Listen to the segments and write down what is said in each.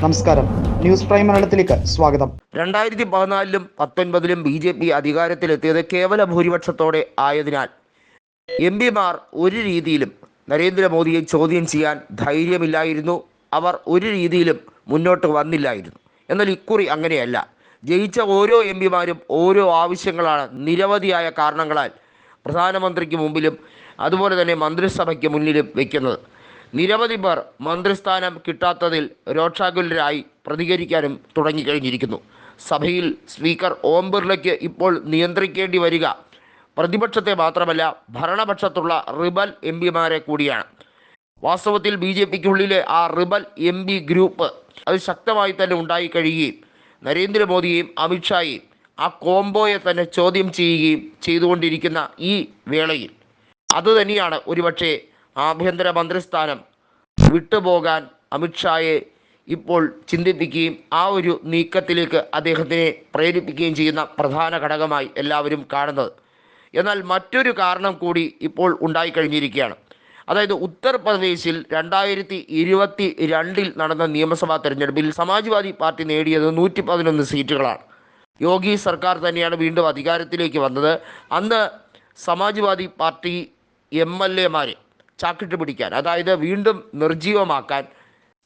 നമസ്കാരം. News prime മലയാളത്തിലേക്ക് സ്വാഗതം. രണ്ടായിരത്തി പതിനാലിലും പത്തൊൻപതിലും ബി ജെ പി അധികാരത്തിലെത്തിയത് കേവല ഭൂരിപക്ഷത്തോടെ ആയതിനാൽ എം പിമാർ ഒരു രീതിയിലും നരേന്ദ്രമോദിയെ ചോദ്യം ചെയ്യാൻ ധൈര്യമില്ലായിരുന്നു. അവർ ഒരു രീതിയിലും മുന്നോട്ട് വന്നില്ലായിരുന്നു. എന്നാൽ ഇക്കുറി അങ്ങനെയല്ല. ജയിച്ച ഓരോ എം പിമാരും ഓരോ ആവശ്യങ്ങളാണ് നിരവധിയായ കാരണങ്ങളാൽ പ്രധാനമന്ത്രിക്ക് മുമ്പിലും അതുപോലെ തന്നെ മന്ത്രിസഭയ്ക്ക് മുന്നിലും വയ്ക്കുന്നത് നിരവധി പേർ മന്ത്രിസ്ഥാനം കിട്ടാത്തതിൽ രോക്ഷാകുലരായി പ്രതികരിക്കാനും തുടങ്ങിക്കഴിഞ്ഞിരിക്കുന്നു. സഭയിൽ സ്പീക്കർ ഓം ബിർളയ്ക്ക് ഇപ്പോൾ നിയന്ത്രിക്കേണ്ടി വരിക പ്രതിപക്ഷത്തെ മാത്രമല്ല ഭരണപക്ഷത്തുള്ള റിബൽ എം പിമാരെ കൂടിയാണ്. വാസ്തവത്തിൽ ബി ജെ പിക്കുള്ളിലെ ആ റിബൽ എം പി ഗ്രൂപ്പ് അത് ശക്തമായി തന്നെ ഉണ്ടായി കഴിയുകയും നരേന്ദ്രമോദിയെയും അമിത്ഷായെയും ആ കോംബോയെ തന്നെ ചോദ്യം ചെയ്യുകയും ചെയ്തുകൊണ്ടിരിക്കുന്ന ഈ വേളയിൽ. അതുതന്നെയാണ് ഒരുപക്ഷെ ആഭ്യന്തര മന്ത്രിസ്ഥാനം വിട്ടുപോകാൻ അമിത്ഷായെ ഇപ്പോൾ ചിന്തിപ്പിക്കുകയും ആ ഒരു നീക്കത്തിലേക്ക് അദ്ദേഹത്തിനെ പ്രേരിപ്പിക്കുകയും ചെയ്യുന്ന പ്രധാന ഘടകമായി എല്ലാവരും കാണുന്നത്. എന്നാൽ മറ്റൊരു കാരണം കൂടി ഇപ്പോൾ ഉണ്ടായിക്കഴിഞ്ഞിരിക്കുകയാണ്. അതായത് ഉത്തർപ്രദേശിൽ രണ്ടായിരത്തി ഇരുപത്തി രണ്ടിൽ നടന്ന നിയമസഭാ തെരഞ്ഞെടുപ്പിൽ സമാജ്വാദി പാർട്ടി നേടിയത് നൂറ്റി പതിനൊന്ന് സീറ്റുകളാണ്. യോഗി സർക്കാർ തന്നെയാണ് വീണ്ടും അധികാരത്തിലേക്ക് വന്നത്. അന്ന് സമാജ്വാദി പാർട്ടി എം എൽ എമാരെ ചാക്കിട്ട് പിടിക്കാൻ. അതായത് വീണ്ടും നിർജീവമാക്കാൻ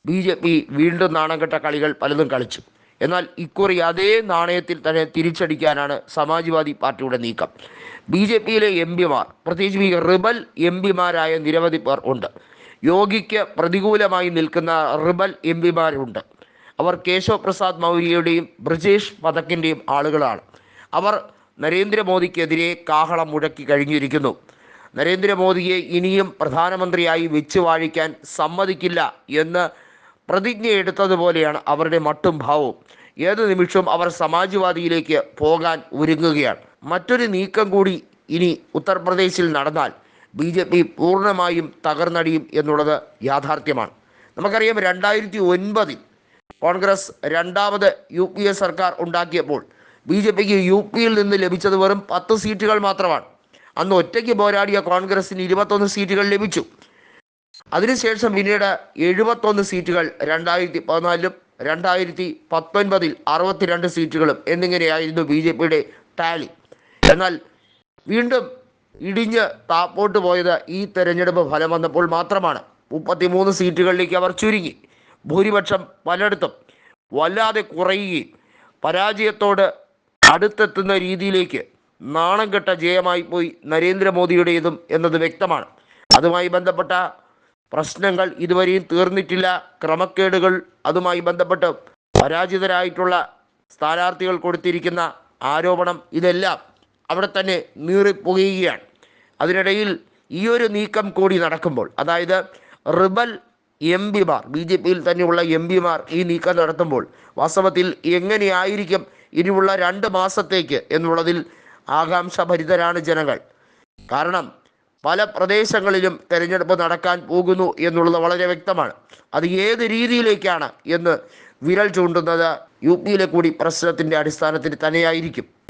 ബി ജെ പി വീണ്ടും നാണംകെട്ട കളികൾ പലതും കളിച്ചു. എന്നാൽ ഇക്കുറി അതേ നാണയത്തിൽ തന്നെ തിരിച്ചടിക്കാനാണ് സമാജ്വാദി പാർട്ടിയുടെ നീക്കം. ബി ജെ പിയിലെ എം പിമാർ പ്രത്യേകിച്ച് ഈ റിബൽ എം പിമാരായ നിരവധി പേർ ഉണ്ട്. യോഗിക്ക് പ്രതികൂലമായി നിൽക്കുന്ന റിബൽ എം പിമാരുണ്ട്. അവർ കേശവ പ്രസാദ് മൗര്യയുടെയും ബ്രിജേഷ് പതക്കിന്റെയും ആളുകളാണ്. അവർ നരേന്ദ്രമോദിക്കെതിരെ കാഹളം മുഴക്കി കഴിഞ്ഞിരിക്കുന്നു. നരേന്ദ്രമോദിയെ ഇനിയും പ്രധാനമന്ത്രിയായി വെച്ച് വാഴിക്കാൻ സമ്മതിക്കില്ല എന്ന് പ്രതിജ്ഞ എടുത്തതുപോലെയാണ് അവരുടെ മട്ടും ഭാവവും. ഏത് നിമിഷവും അവർ സമാജ്വാദിയിലേക്ക് പോകാൻ ഒരുങ്ങുകയാണ്. മറ്റൊരു നീക്കം കൂടി ഇനി ഉത്തർപ്രദേശിൽ നടന്നാൽ ബി ജെ പി പൂർണമായും തകർന്നടിയും എന്നുള്ളത് യാഥാർത്ഥ്യമാണ്. നമുക്കറിയാം രണ്ടായിരത്തി ഒൻപതിൽ കോൺഗ്രസ് രണ്ടാമത് യു പി എ സർക്കാർ ഉണ്ടാക്കിയപ്പോൾ ബി ജെ പിക്ക് യു പിയിൽ നിന്ന് ലഭിച്ചത് വെറും പത്ത് സീറ്റുകൾ മാത്രമാണ്. അന്ന് ഒറ്റയ്ക്ക് പോരാടിയ കോൺഗ്രസിന് ഇരുപത്തൊന്ന് സീറ്റുകൾ ലഭിച്ചു. അതിനുശേഷം പിന്നീട് എഴുപത്തൊന്ന് സീറ്റുകൾ രണ്ടായിരത്തി പതിനാലിലും രണ്ടായിരത്തി പത്തൊൻപതിൽ അറുപത്തിരണ്ട് സീറ്റുകളും എന്നിങ്ങനെയായിരുന്നു ബി ജെ പിയുടെ ടാലി. എന്നാൽ വീണ്ടും ഇടിഞ്ഞ് താപ്പോട്ട് പോയത് ഈ തെരഞ്ഞെടുപ്പ് ഫലം വന്നപ്പോൾ മാത്രമാണ്. മുപ്പത്തിമൂന്ന് സീറ്റുകളിലേക്ക് അവർ ചുരുങ്ങി. ഭൂരിപക്ഷം പലയിടത്തും വല്ലാതെ കുറയുകയും പരാജയത്തോട് അടുത്തെത്തുന്ന രീതിയിലേക്ക് നാണം കെട്ട ജയമായി പോയി നരേന്ദ്രമോദിയുടേതും എന്നത് വ്യക്തമാണ്. അതുമായി ബന്ധപ്പെട്ട പ്രശ്നങ്ങൾ ഇതുവരെയും തീർന്നിട്ടില്ല. ക്രമക്കേടുകൾ അതുമായി ബന്ധപ്പെട്ട് പരാജിതരായിട്ടുള്ള സ്ഥാനാർത്ഥികൾ കൊടുത്തിരിക്കുന്ന ആരോപണം ഇതെല്ലാം അവിടെ തന്നെ നീറിപ്പോകുകയാണ് അതിനിടയിൽ ഈ ഒരു നീക്കം കൂടി നടക്കുമ്പോൾ അതായത് റിബൽ എം പിമാർ ബി ജെ പിയിൽ തന്നെയുള്ള എം പിമാർ ഈ നീക്കം നടത്തുമ്പോൾ വാസ്തവത്തിൽ എങ്ങനെയായിരിക്കും ഇനിയുള്ള രണ്ട് മാസത്തേക്ക് എന്നുള്ളതിൽ ആകാംക്ഷഭരിതരാണ് ജനങ്ങൾ. കാരണം പല പ്രദേശങ്ങളിലും തെരഞ്ഞെടുപ്പ് നടക്കാൻ പോകുന്നു എന്നുള്ളത് വളരെ വ്യക്തമാണ്. അത് ഏത് രീതിയിലേക്കാണ് എന്ന് വിരൽ ചൂണ്ടുന്നത് യു പിയിലെ കൂടി പ്രശ്നത്തിന്റെ അടിസ്ഥാനത്തിൽ തന്നെയായിരിക്കും.